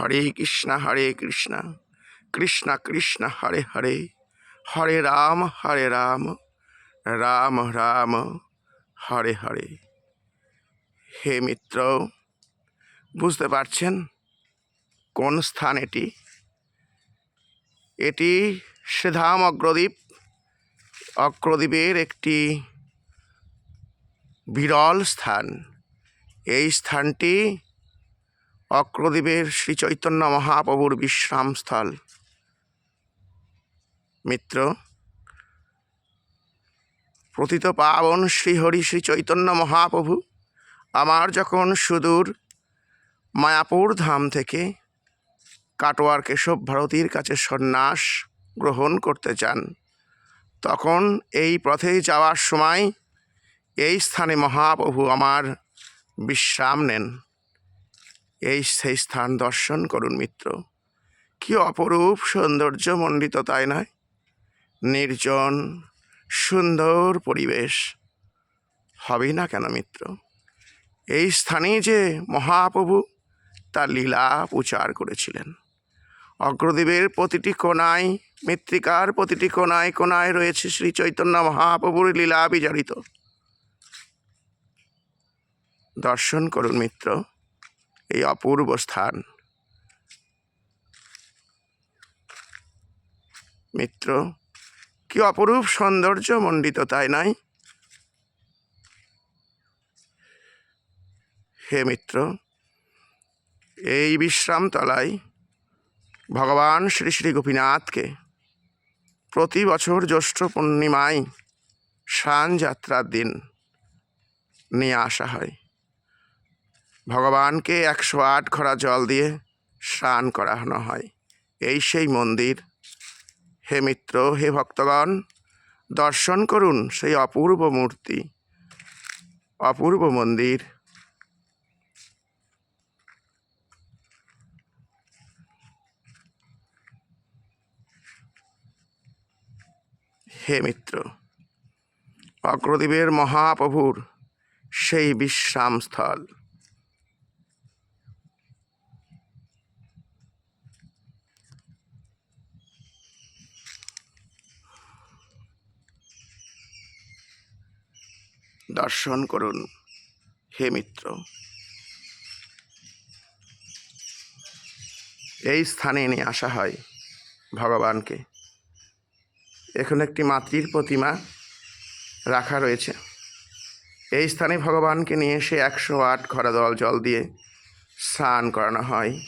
হরে কৃষ্ণ হরে কৃষ্ণ কৃষ্ণ কৃষ্ণ, হরে হরে হরে রাম হরে রাম রাম রাম, হরে হরে। হে মিত্র, বুঝতে পারছেন কোন স্থান এটি? এটি শ্রীধাম অগ্রদ্বীপ। অগ্রদ্বীপের একটি বিরল স্থান। এই স্থানটি অক্রদ্বীপের শ্রী চৈতন্য মহাপ্রভুর বিশ্রামস্থল। মিত্র, প্রথিত পাবন শ্রীহরি শ্রী চৈতন্য মহাপ্রভু, আমার যখন সুদূর মায়াপুর ধাম থেকে কাটোয়ার কেশব ভারতীর কাছে সন্ন্যাস গ্রহণ করতে চান তখন এই পথে যাওয়ার সময় এই স্থানে মহাপ্রভু আমার বিশ্রাম নেন। এই সেই স্থান দর্শন করুন, মিত্র। কি অপরূপ সৌন্দর্য মণ্ডিত, তাই নয়? নির্জন, সুন্দর পরিবেশ। হবে না কেন, মিত্র? এই স্থানেই যে মহাপ্রভু, তার লীলা প্রচার করেছিলেন। অগ্রদ্বীপের প্রতিটি কোনায় মৃত্তিকার প্রতিটি কোনায় কোনায় রয়েছে শ্রী চৈতন্য মহাপ্রভুর লীলা বিজড়িত দর্শন করুন, মিত্র। এই অপূর্ব স্থান। মিত্র, কি অপরূপ সৌন্দর্য মণ্ডিত তাই নয় হে মিত্র, এই বিশ্রামতলায় ভগবান শ্রী শ্রী গোপীনাথকে প্রতি বছর জ্যৈষ্ঠ পূর্ণিমায় শান যাত্রার দিন নিয়ে আসা হয়। ভগবানকে একশো আট ঘড়া জল দিয়ে স্নান করানো হয়। এই সেই মন্দির। হে মিত্র, হে ভক্তগণ, দর্শন করুন সেই অপূর্ব মূর্তি। অপূর্ব মন্দির। হে মিত্র অগ্রদ্বীপের মহাপ্রভুর সেই বিশ্রামস্থল। দর্শন করুন। হে মিত্র। এই স্থানে নিয়ে আসা হয় ভগবানকে। এখানে একটি মাতৃর প্রতিমা রাখা রয়েছে। এই স্থানে ভগবানকে নিয়ে এসে একশো আট ঘরা দল জল দিয়ে স্নান করানো হয়।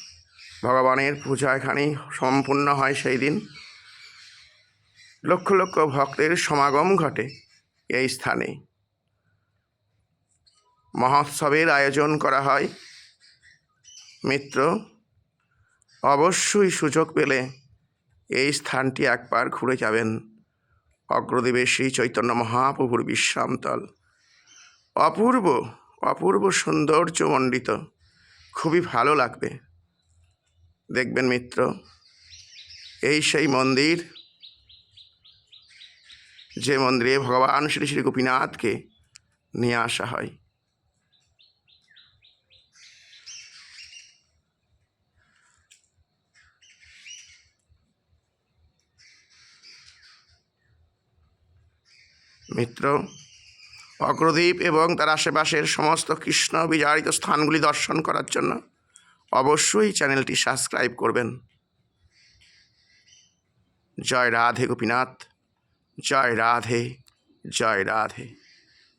ভগবানের পূজা এখানেই সম্পূর্ণ হয় সেই দিন। লক্ষ লক্ষ ভক্তের সমাগম ঘটে এই স্থানে। মহোৎসবের আয়োজন করা হয়। মিত্র, অবশ্যই সুযোগ পেলে এই স্থানটি একবার ঘুরে যাবেন। অগ্রদেবের শ্রী চৈতন্য মহাপ্রভুর বিশ্রামতল অপূর্ব অপূর্ব সৌন্দর্যমণ্ডিত খুবই ভালো লাগবে। দেখবেন মিত্র, এই সেই মন্দির, যে মন্দিরে ভগবান শ্রী শ্রী গোপীনাথকে নিয়ে আসা হয়। মিত্র অগ্রদ্বীপ এবং তার আশেপাশের সমস্ত কৃষ্ণ বিজারিত স্থানগুলি দর্শন করার জন্য অবশ্যই চ্যানেলটি সাবস্ক্রাইব করবেন। জয় রাধে গোপীনাথ, জয় রাধে জয় রাধে।